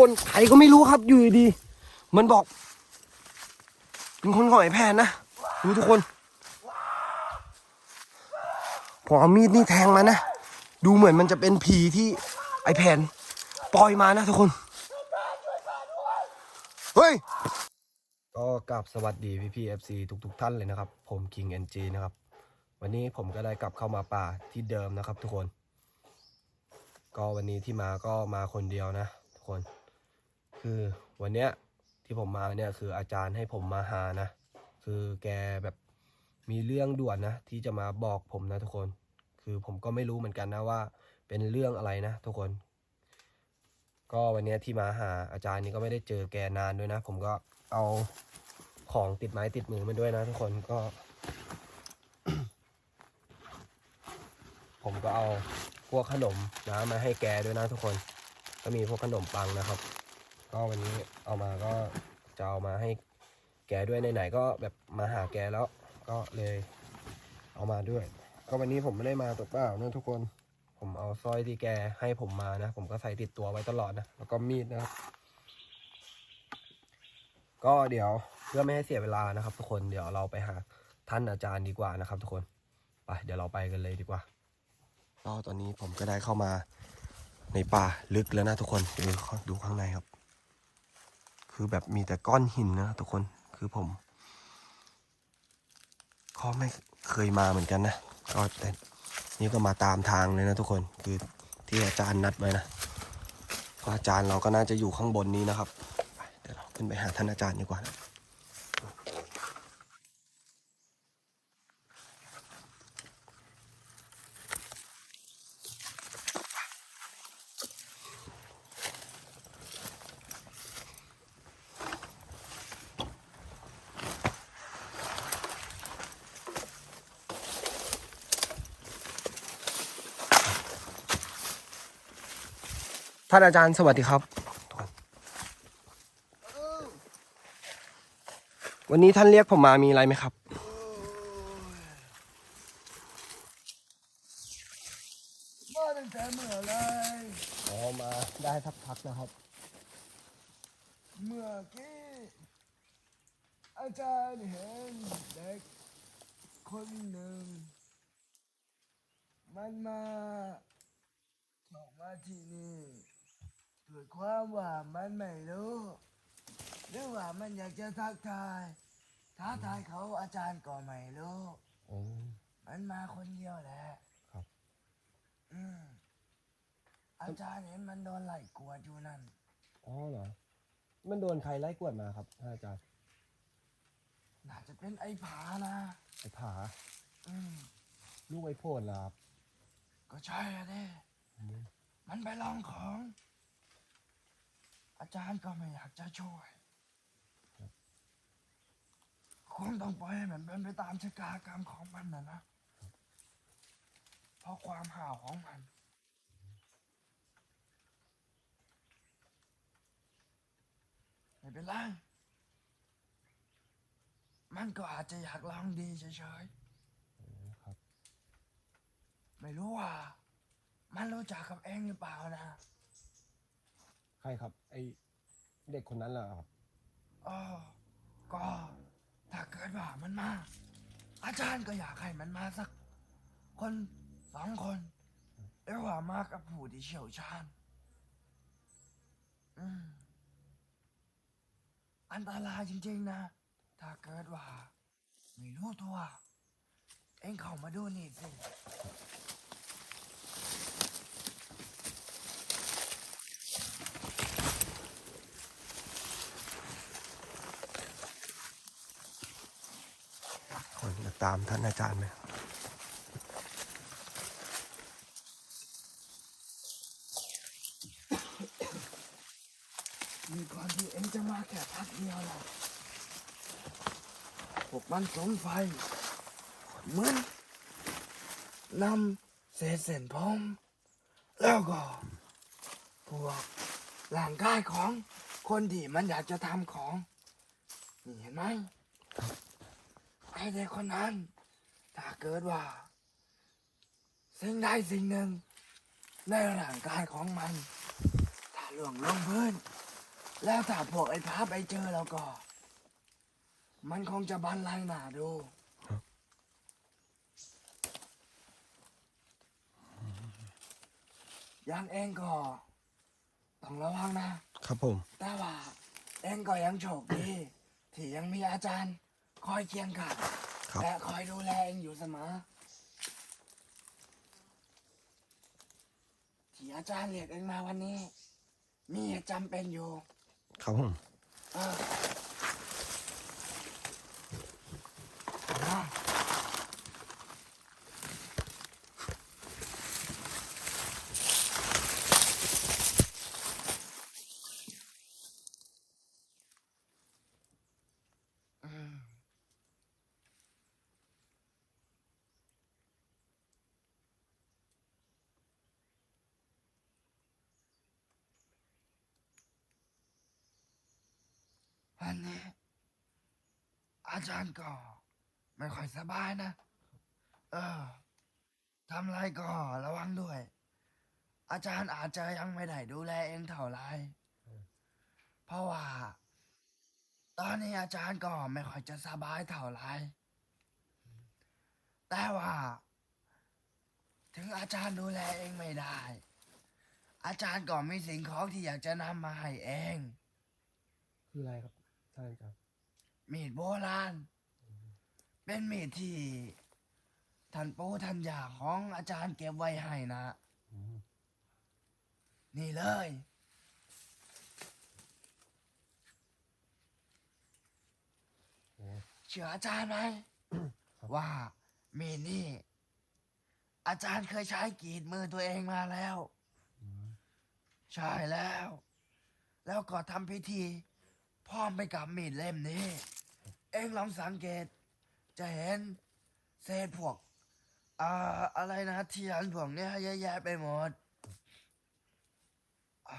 คนใครก็ไม่รู้ครับอยู่ดี มันบอกเป็นคนของไอ้แพนนะดูทุกคนผมเอามีดนี่แทงมานะ ดูเหมือนมันจะเป็นผีที่ไอ้แผนปล่อยมานะทุกคน เฮ้ย ก็กลับสวัสดีพี่พี่เอฟซีทุกๆ ท่านเลยนะครับ ผม King NG นะครับ วันนี้ผมก็ได้กลับเข้ามาป่าที่เดิมนะครับทุกคน ก็วันนี้ที่มาก็มาคนเดียวนะทุกคน คือวันเนี้ยที่ผมมาเนี่ยคืออาจารย์ให้ผมมาหานะ คือแกแบบมีเรื่องด่วนนะ ที่จะมาบอกผมนะทุกคน คือผมก็ไม่รู้เหมือนกันนะว่าเป็นเรื่องอะไรนะทุกคน ก็วันเนี้ยที่มาหาอาจารย์นี่ก็ไม่ได้เจอแกนานด้วยนะ ผมก็เอาของติดไม้ติดมือมาด้วยนะ ทุกคนก็ ผมก็เอาพวกขนมนะมาให้แกด้วยนะทุกคน ก็มีพวกขนมปังนะครับ ก็วันนี้เอามาก็จะเอามาให้แกด้วยไหนๆก็แบบมาหาแกแล้ว ก็เลยเอามาด้วย ก็วันนี้ผมไม่ได้มาตัวเปล่านะทุกคนผมเอาสร้อยที่แกให้ผมมานะ ผมก็ใส่ติดตัวไว้ตลอดนะแล้วก็มีดนะครับ ก็เดี๋ยวเพื่อไม่ให้เสียเวลานะครับ ทุกคนเดี๋ยวเราไปหาท่านอาจารย์ดีกว่านะครับ ทุกคนไปเดี๋ยวเราไปกันเลยดีกว่าก็ตอนนี้ผมก็ได้เข้ามาในป่าลึกแล้วนะทุกคนดี๋ยวดูข้างในครับ คือแบบมีแต่ก้อนหินนะทุกคนคือผมก็ไม่เคยมาเหมือนกันนะก็แต่นี่ก็มาตามทางเลยนะทุกคนคือที่อาจารย์นัดไว้นะก็อาจารย์เราก็น่าจะอยู่ข้างบนนี้นะครับเดี๋ยวเราขึ้นไปหาท่านอาจารย์ดีกว่านะ ท่านอาจารย์สวัสดีครับ วันนี้ท่านเรียกผมมามีอะไรไหมครับ มาตั้งแต่เมื่อไร อ๋อมาได้สักพักนะครับ เมื่อกี้อาจารย์เห็นเด็กคนหนึ่ง มันมาบอกมาที่นี่ด้วยความว่ามันไม่รู้หรือว่ามันอยากจะทักทายท้าทายเขาอาจารย์ก็ไม่รู้ โอ้ มันมาคนเดียวแหละครับ อืมอาจารย์เห็นมันโดนไล่กวดอยู่นั่น อ๋อเหรอ มันโดนใครไล่กวดมาครับท่านอาจารย์น่าจะเป็นไอ้ผานะ ไอ้ผา อืม ลูกไอ้โพดเหรอครับก็ใช่อะเด้อืมมันไปลองของ อาจารย์ก็ไม่อยากจะช่วย คงต้องปล่อยให้มันเป็นไปตามชะตากรรมของมันนะนะ เพราะความห่าวของมัน ไม่เป็นไร มันก็อาจจะอยากลองดีเฉยโอ้ครับ ๆ ไม่รู้ว่า มันรู้จักกับเองหรือเปล่านะใครครับ ไอ้เด็กคนนั้นเหรอครับ อ๋อก็ถ้าเกิดว่ามันมา อาจารย์ก็อยากให้มันมาสัก คน สองคนหรือว่ามากับผู้ที่เชี่ยวชาญอืมอันตรายจริงๆนะ ถ้าเกิดว่า ไม่รู้ตัว เอ็งเข้ามาดูนี่สิ คนจะตามท่านอาจารย์ไหม มีก่อนที่เอ็งจะมาแค่พักเดียวนะพวกมันสมไฟเหมือนนำเศษเส้นผมแล้วก็ พวกร่างกายของคนที่มันอยากจะทำของ นี่เห็นไหมไอ้เด็กคนนั้น ถ้าเกิดว่า สิ่งใดสิ่งหนึ่ง ในร่างกายของมัน ถ้าหลวงลงพื้น แล้วถ้าพวกไอ้พาไปเจอแล้วก็ มันคงจะบันไลหนาดู ยังเองก็ต้องระวังนะ ครับผม แต่ว่า เองก็ยังโชคดี ที่ยังมีอาจารย์คอยเคียงข้างครับ และคอยดูแลเองอยู่เสมอ ที่อาจารย์เรียกเองมาวันนี้ มีเหตุจำเป็นอยู่ ครับผม วันนี้ อาจารย์ก็ ไม่ค่อยสบายนะ เออทำไรก็ระวังด้วย อาจารย์อาจจะยังไม่ได้ดูแลเองเท่าไรเพราะว่า ตอนนี้อาจารย์ก็ไม่ค่อยจะสบายเท่าไรแต่ว่า ถึงอาจารย์ดูแลเองไม่ได้ อาจารย์ก็มีสิ่งของที่อยากจะนำมาให้เอง คืออะไรครับ ท่านอาจารย์มีดโบราณ เป็นมีดที่ท่านปู่ท่านย่าของอาจารย์เก็บไว้ให้นะนี่เลยเชื่ออาจารย์ไหมว่ามีดนี่ อาจารย์เคยใช้กรีดมือตัวเองมาแล้วใช่แล้ว แล้วก็ทำพิธี พร้อมไปกับมีดเล่มนี้ เอ็งลองสังเกต จะเห็นเศษพวกอ่าอะไรนะเทียนพวกเนี้ยเยอะแยะไปหมดอ่า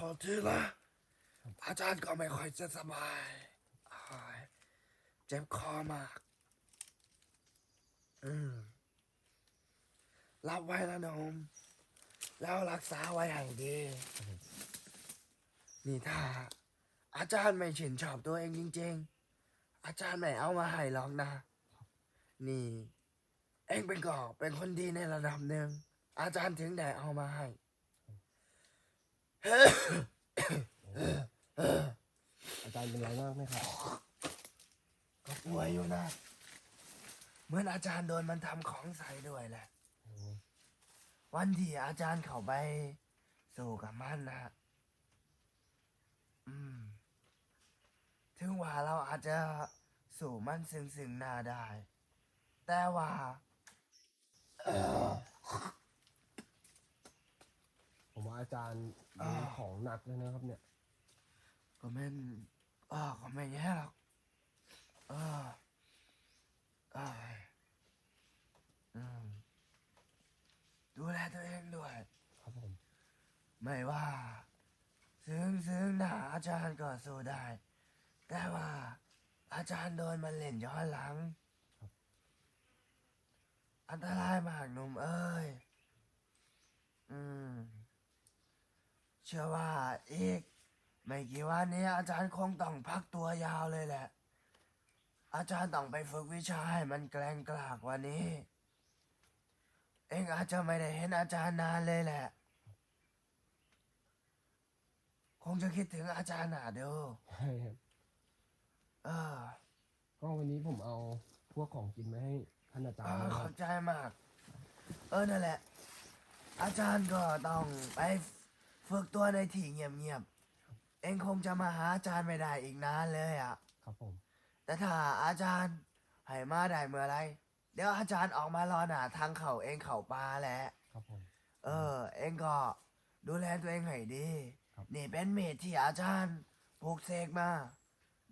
อ๋อโทษทีนะ อาจารย์ก็ไม่ค่อยจะสบายเจ็บคอมาก อืม รับไว้นะนม แล้วรักษาไว้ให้ดี นี่ถ้า อาจารย์ไม่ชื่นชอบตัวเองจริง ๆ อาจารย์ไม่เอามาให้หรอกนะ นี่ เองเป็นก็เป็นคนดีในระดับหนึ่ง อาจารย์ถึงได้เอามาให้ อาจารย์เป็นไรมากไหมครับ ก็ป่วยอยู่นะ เหมือนอาจารย์โดนมันทำของใส่ด้วยแหละ วันที่อาจารย์เข้าไปสู้กับมันนะอืม ถึงว่าเราอาจจะสู้มันซึ่งซึ่งหน้าได้ แต่ว่า ผมว่าอาจารย์มีของหนักเลยนะครับ เนี่ย ก็ไม่นเออก็ไม่แย่หรอกเออเอยอืมดูแลตัวเองด้วย ครับผม ไม่ว่า ซึ่งซึ่งหน้าอาจารย์ก็สู้ได้ แต่ว่า อาจารย์โดนมันเล่นย้อนหลังอันตรายมากหนุ่มเอ้ย อืม เชื่อว่าอีก ไม่กี่วันนี้อาจารย์คงต้องพักตัวยาวเลยแหละ อาจารย์ต้องไปฝึกวิชาให้มันแกร่งกล้ากว่านี้ เองอาจจะไม่ได้เห็นอาจารย์นานเลยแหละ คงจะคิดถึงอาจารย์หนาดูใช่ครับเออก็วันนี้ผมเอาพวกของกินมาให้ท่านอาจารเอย์อนะคขรัอบบใจมาก เออนั่นแหละ อาจารย์ก็ต้องไป ฝึกตัวในที่เงียบๆ เองคงจะมาหาอาจารย์ไม่ได้อีกนานเลยอะ ครับผม แต่ถ้าอาจารย์ให้มาได้เมื่อไร เดี๋ยวอาจารย์ออกมารอหนาทางเขาเองเขาปลาแหละ ครับผม เออ เองก็ดูแลตัวเองให้ดี ครับ นี่เป็นเมดที่อาจารย์ปลูกเสกมา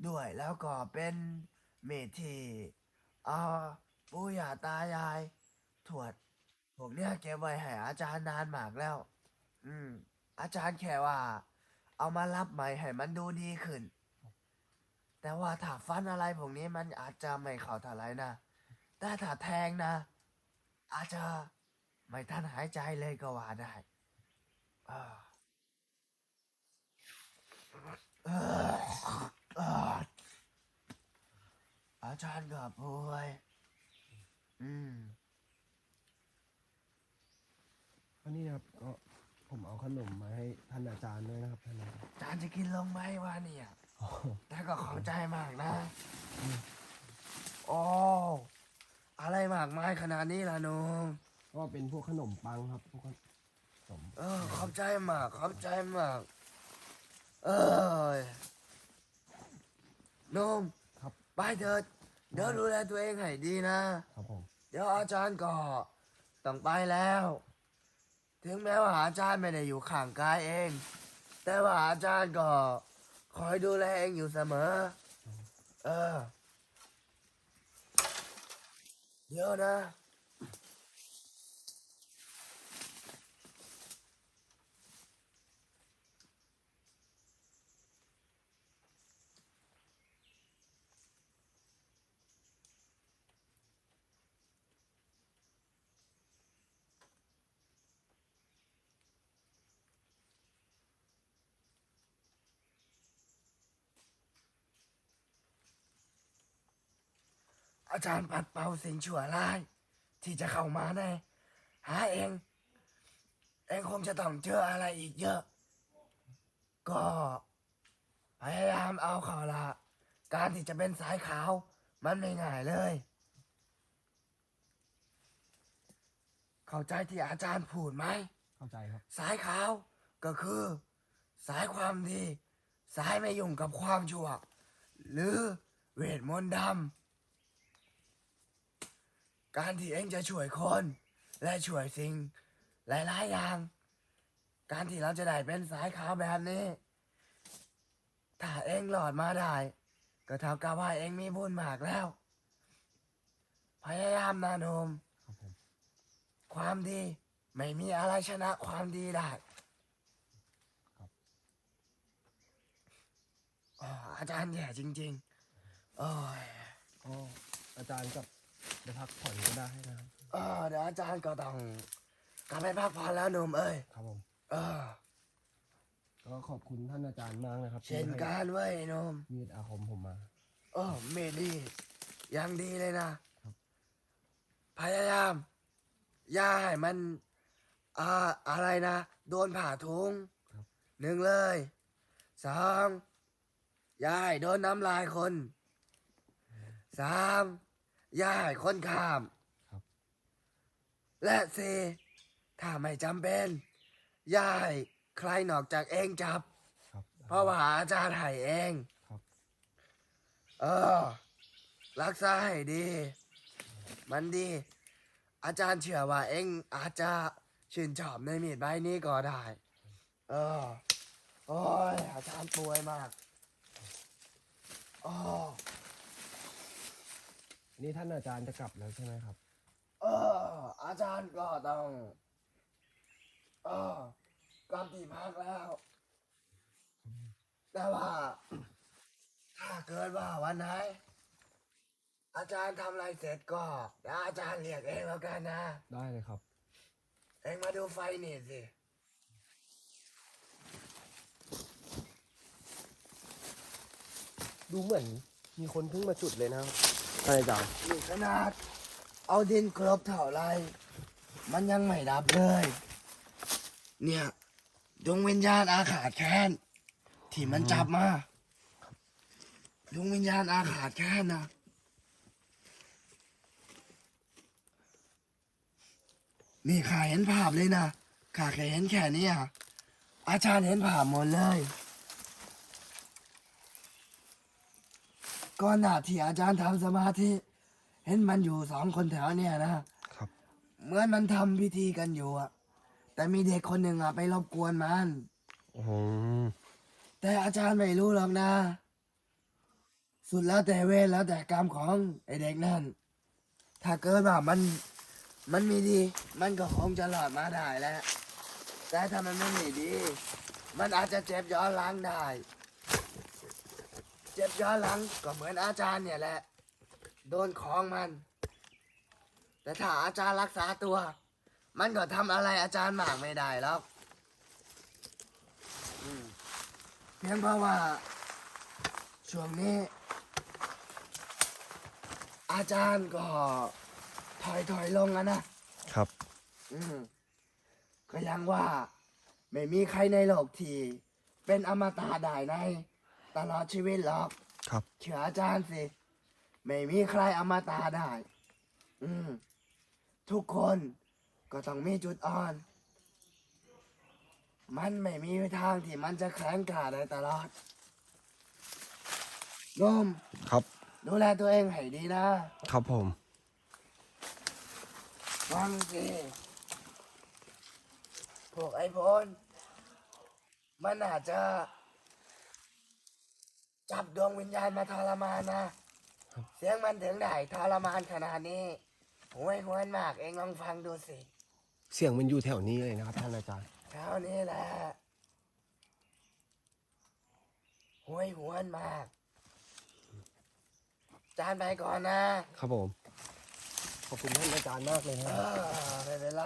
ด้วยแล้วก็เป็นเมดที่เอ่อปู่ย่าตายาย ถวดพวกเนี้ยเก็บไว้ให้อาจารย์นานมากแล้ว อืม อาจารย์แค่ว่า เอามารับใหม่ให้มันดูดีขึ้น แต่ว่าถ้าฟันอะไรพวกนี้มันอาจจะไม่เข้าเท่าไหรนะ แต่ถ้าแทงนะ อาจจะไม่ทันหายใจเลยก็ว่าได้ออเออเอออาจารย์ก็ป่วยอืม อันนี้นะครับก็ ผมเอาขนมมาให้ท่านอาจารย์ด้วยนะครับท่านอาจารย์อาจารย์จะกินลงไหมวะเนี่ย อ๋อแต่ก็ขอบใจมากนะ โอ้อะไรมากมายขนาดนี้ล่ะหนุ่มก็เป็นพวกขนมปังครับพวกขนมเออ ขอบใจมาก ขอบใจมาก เออหนุ่มครับไปเถิดเดี๋ยวดูแลตัวเองให้ดีนะ ครับผม เดี๋ยวอาจารย์ก็ต้องไปแล้ว ถึงแม้ว่าอาจารย์ไม่ได้อยู่ข้างกายเอง แต่ว่าอาจารย์ก็คอยดูแลเองอยู่เสมอ เออ เดี๋ยวนะ อาจารย์ปัดเป่าสิ่งชั่วร้าย ที่จะเข้ามาในหาเอง เองคงจะต้องเจออะไรอีกเยอะ ก็พยายามเอาเขาละ การที่จะเป็นสายขาว มันไม่ง่ายเลย เข้าใจที่อาจารย์พูดไหม เข้าใจครับ สายขาวก็คือ สายความดี สายไม่ยุ่งกับความชั่ว หรือเวทมนต์ดำ การที่เองจะช่วยคน และช่วยสิ่งหลายๆอย่าง การที่เราจะได้เป็นสายขาวแบบนี้ ถ้าเองหลอดมาได้ ก็เท่ากับว่าเองมีบุญมากแล้ว พยายามนะโนมครับผมความดีไม่มีอะไรชนะความดีได้ครับอ๋ออาจารย์แย่จริง ๆ โอ้ยก็อาจารย์กับ ไปพักผ่อนก็ได้นะครับเออเดี๋ยวอาจารย์ก็ต้องกลับไปพักผ่อนแล้วหนุ่มเอ้ยครับผมเออก็ขอบคุณท่านอาจารย์มากนะครับเช่นที่ให้กันเว้ยหนุ่ม มีดอาคมผมมาเออเมดียังดีเลยนะ ครับ พยายาม อย่าให้มันอ่าอะไรนะ โดนผ่าทุงครับ หนึ่งเลยสองอย่าให้โดนน้ำลายคนสาม อย่าให้คนข้าม ครับ และสี่ถ้าไม่จำเป็น อย่าให้ใครนอกจากเองจับ ครับเพราะว่าอาจารย์ให้เอง ครับเออ รักษาให้ดี มันดี อาจารย์เชื่อว่าเองอาจจะชื่นชอบในมีดใบนี้ก็ได้ เออ โอ้ยอาจารย์ป่วยมาก อ๋อ นี่ท่านอาจารย์จะกลับแล้วใช่ไหมครับ เออ อาจารย์ก็ต้องเออกลับที่พักแล้ว แต่ว่า ถ้าเกิดว่าวันไหน อาจารย์ทำอะไรเสร็จก็เดี๋ยวอาจารย์เรียกเองแล้วกันนะ ได้เลยครับ เองมาดูไฟนี่สิ ดูเหมือนมีคนเพิ่งมาจุดเลยนะครับ ท่านอาจารย์นี่ขนาด เอาดินกลบเท่าไร มันยังไม่ดับเลย เนี่ย ดวงวิญญาณอาขาดแค้น ที่มันจับมา ดวงวิญญาณอาขาดแค้นนะนี่ข้าเห็นภาพเลยนะข้าแค่เห็นแค่นี้ยอาจารย์เห็นภาพหมดเลย ก่อนหน้าที่อาจารย์ทำสมาธิเห็นมันอยู่สองคนแถวเนี่ยนะครับ เหมือนมันทำพิธีกันอยู่อะแต่มีเด็กคนหนึ่งอะไปรบกวนมันโอ้โหแต่อาจารย์ไม่รู้หรอกนะ สุดแล้วแต่เวรแล้วแต่กรรมของไอเด็กนั่น ถ้าเกิดว่ามันมันมีดี มันก็คงจะหลอดมาได้แหล้วแต่ถ้ามันไม่มีดี มันอาจจะเจ็บย้อนหลังได้ เจ็บย้อนหลังก็เหมือนอาจารย์เนี่ยแหละ โดนของมัน แต่ถ้าอาจารย์รักษาตัว มันก็ทำอะไรอาจารย์มากไม่ได้หรอกอืมเพียงเพราะว่า ช่วงนี้ อาจารย์ก็ถอยถอยลงอะนะครับ อืมก็ยังว่า ไม่มีใครในโลกที่เป็นอมตะได้ใน ตลอดชีวิตหรอกครับ เชื่ออาจารย์สิ ไม่มีใครอมตะได้ อืม ทุกคนก็ต้องมีจุดอ่อน มันไม่มีทางที่มันจะแข็งกร้าได้ตลอดโยมครับ ดูแลตัวเองให้ดีนะ ครับผม ฟังสิ พวกไอ้พลมันอาจจะ จับดวงวิญญาณมาทรมานนะ เสียงมันถึงได้ทรมานขนาดนี้หวยหวนมากเองลองฟังดูสิ เสียงมันอยู่แถวนี้เลยนะครับ ท่านอาจารย์เท่านี้แหละหวยหวนมาก จานไปก่อนนะ ครับผม ขอบคุณท่านอาจารย์มากเลยเอนะอไม่เป็นไร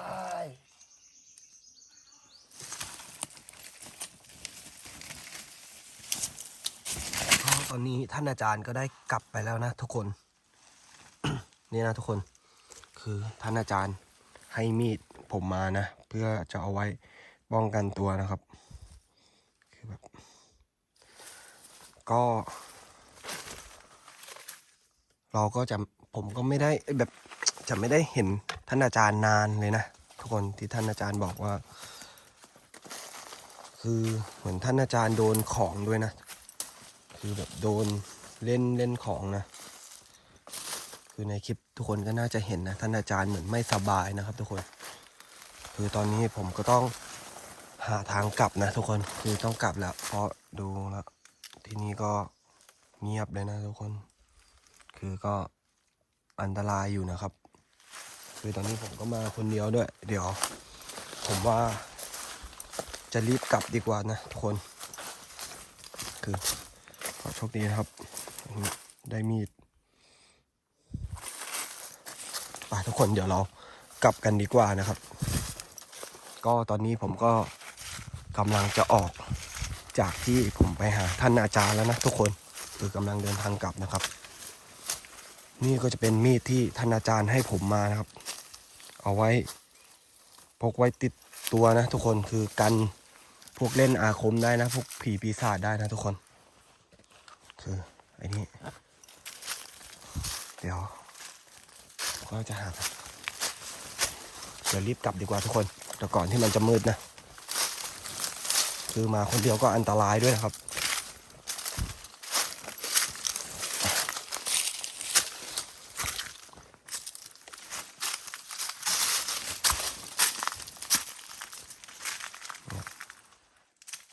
อนนี้ท่านอาจารย์ก็ได้กลับไปแล้วนะทุกคน นี่นะทุกคน คือท่านอาจารย์ให้มีดผมมานะ เพื่อจะเอาไว้ป้องกันตัวนะครับ คือแบบ ก็ เราก็จะผมก็ไม่ได้แบบจะไม่ได้เห็นท่านอาจารย์นานเลยนะ ทุกคนที่ท่านอาจารย์บอกว่า คือเหมือนท่านอาจารย์โดนของด้วยนะ คือแบบโดนเล่นเล่นของนะ คือในคลิปทุกคนก็น่าจะเห็นนะท่านอาจารย์เหมือนไม่สบายนะครับ ทุกคน คือตอนนี้ผมก็ต้องหาทางกลับนะ ทุกคนคือต้องกลับแล้ว เพราะดูแล้วที่นี่ก็เงียบเลยนะทุกคน คือก็อันตรายอยู่นะครับ คือตอนนี้ผมก็มาคนเดียวด้วย เดี๋ยว ผมว่าจะรีบกลับดีกว่านะทุกคน คือขอ โชคดีนะครับ ได้มีดไปทุกคนเดี๋ยวเรากลับกันดีกว่านะครับ ก็ตอนนี้ผมก็กำลังจะออกจากที่ผมไปหาท่านอาจารย์แล้วนะทุกคนคือกำลังเดินทางกลับนะครับ นี่ก็จะเป็นมีดที่ท่านอาจารย์ให้ผมมานะครับ เอาไว้พกไว้ติดตัวนะ ทุกคนคือกันพวกเล่นอาคมได้นะ พวกผีปีศาจได้นะทุกคน คือไอ้นี่เดี๋ยวก็จะหาเดี๋ยวรีบกลับดีกว่าทุกคนแต่ก่อนที่มันจะมืดนะ คือมาคนเดียวก็อันตรายด้วยนะครับ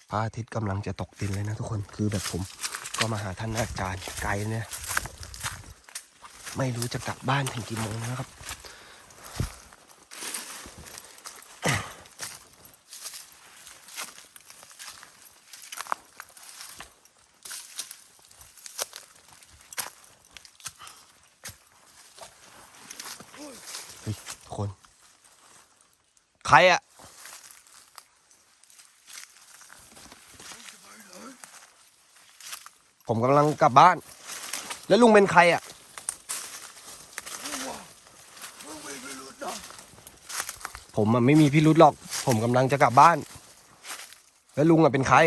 พระอาทิตย์กำลังจะตกดินเลยนะทุกคน คือแบบผม ก็มาหาท่านอาจารย์ไกลเนี่ย ไม่รู้จะกลับบ้านถึงกี่โมงนะครับ เฮ้ยทุกคน ใครอะ ผมกำลังกลับบ้าน แล้วลุงเป็นใครอะผมอะไม่มีพิรุธหรอก ผมกำลังจะกลับบ้าน แล้วลุงอะเป็นใคร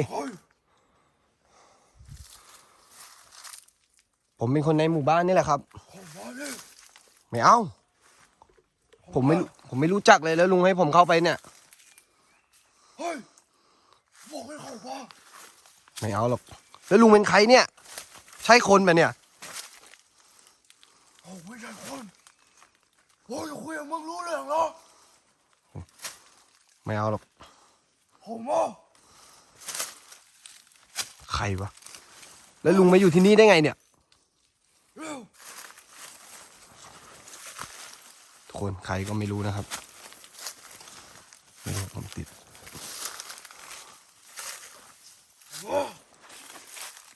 ผมเป็นคนในหมู่บ้านนี่แหละครับ ไม่เอา ผมไม่รู้ผมไม่รู้จักเลยแล้วลุงให้ผมเข้าไปเนี่ยไม่เอาหรอก แล้วลุงเป็นใครเนี่ย ใช่คนปะเนี่ยเขาไม่ใช่คนโอ้ยคุยกับมึงรู้เรื่องเหรอไม่เอาหรอกผมอะใครวะ แล้วลุงมาอยู่ที่นี่ได้ไงเนี่ย เร็วทุกคนใครก็ไม่รู้นะครับ ไม่รู้ผมติด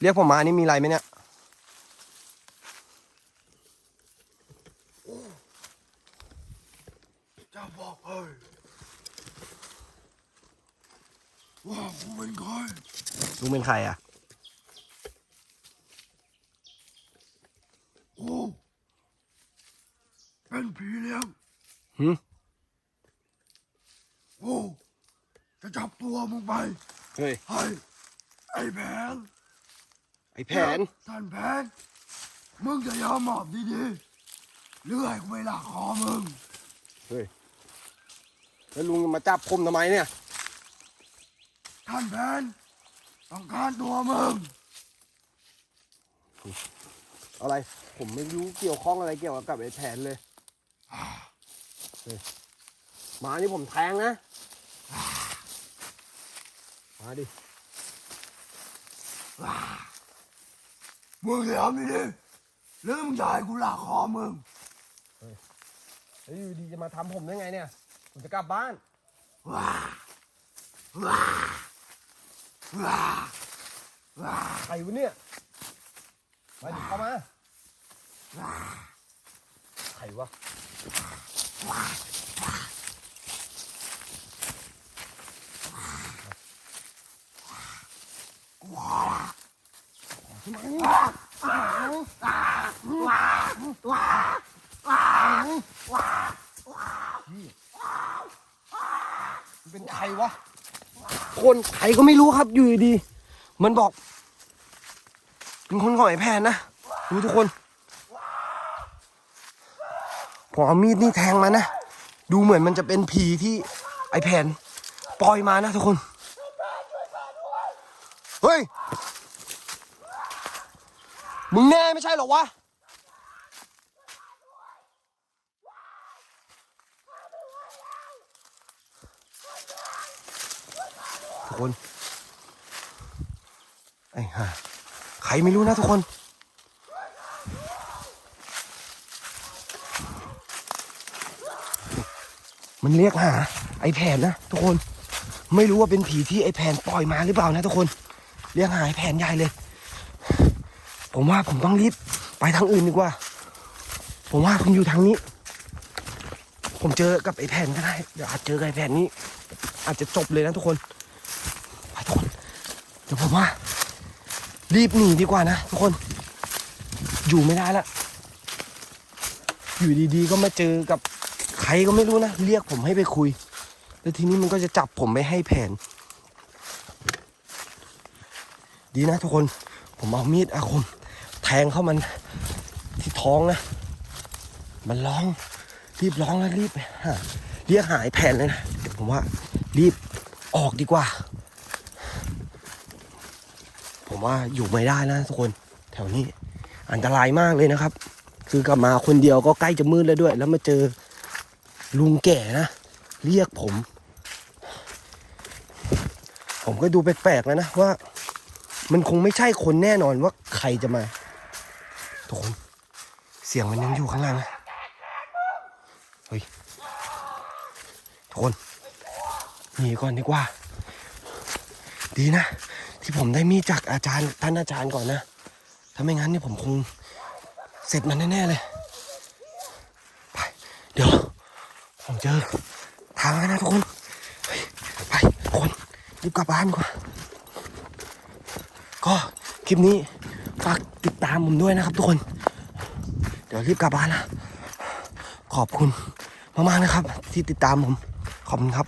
เรียกผมมานี่มีอะไรไหมเนี่ย จะบอกให้ว่ากูเป็นใคร ลุงเป็น ใครอะกูเป็นผีเลี้ยงหืมกูจะจับตัวมึงไปเฮ้ยให้ไอ้แผนไอแผนท่านแผนมึงจะยอมหมอบดีๆหรือให้กูไปลากคอมึงเฮ้ยแล้วลุงมาจับผมทำไมเนี่ย ท่านแผน ต้องการตัวมึง อะไร ผมไม่รู้เกี่ยวข้องอะไรเกี่ยวกับไอ้แผนเลยเฮ้ยมานี่ผมแทงนะ มาดิมึงจะทำดีๆหรือมึงจะให้กูลากคอมึงแล้วอยู่ดีจะมาทำผมได้ไงเนี่ย ผมจะกลับบ้านว้าว้า ว้าว้าใครวะเนี่ยมาดิเข้ามาใครวะมันเป็นใครวะ คนใครก็ไม่รู้ครับอยู่ดี มันบอกเป็นคนของไอ้แพนนะดูทุกคนผมเอามีดนี่แทงมานะ ดูเหมือนมันจะเป็นผีที่ไอ้แผนปล่อยมานะทุกคน เฮ้ย มึงแน่ไม่ใช่หรอวะ คน ไอ้ห่าใครไม่รู้นะทุกคน มันเรียกหา ไอ้แผนนะทุกคน ไม่รู้ว่าเป็นผีที่ไอ้แผนปล่อยมาหรือเปล่านะทุกคน เรียกหาไอ้แผนใหญ่เลย ผมว่าผมต้องรีบไปทางอื่นดีกว่า ผมว่าผมอยู่ทางนี้ ผมเจอกับไอ้แผนก็ได้ เดี๋ยวอาจเจอกับไอ้แผนนี้ อาจจะจบเลยนะทุกคนไปทุกคน เดี๋ยวผมว่า รีบหนีดีกว่านะทุกคน อยู่ไม่ได้ละอยู่ดีๆ ก็มาเจอกับใครก็ไม่รู้นะ เรียกผมให้ไปคุย แล้วทีนี้มันก็จะจับผมไปให้แผน ดีนะทุกคน ผมเอามีดอาคม แทงเข้ามันที่ท้องนะ มันร้อง รีบร้องแล้วรีบหาเรียกหายแผนเลยนะเดี๋ยวผมว่ารีบออกดีกว่า ผมว่าอยู่ไม่ได้นะทุกคนแถวนี้ อันตรายมากเลยนะครับ คือกลับมาคนเดียวก็ใกล้จะมืดแล้วด้วย แล้วมาเจอลุงแก่นะ เรียกผม ผมก็ดูแปลกๆแล้วนะว่า มันคงไม่ใช่คนแน่นอนว่าใครจะมาทุกคนเสียงมันยังอยู่ข้างล่างนะเฮ้ยทุกคนหนีก่อนดีกว่า ดีนะ ที่ผมได้มีจากอาจารย์ท่านอาจารย์ก่อนนะถ้าไม่งั้นนี่ผมคงเสร็จมันแน่ๆเลยไปเดี๋ยวผมเจอทางแล้วนะทุกคนไปคนรีบกลับบ้านกว่าก็คลิปนี้ฝากติดตามผมด้วยนะครับทุกคน เดี๋ยวรีบกลับบ้านนะขอบคุณมากๆนะครับ ที่ติดตามผม ขอบคุณครับ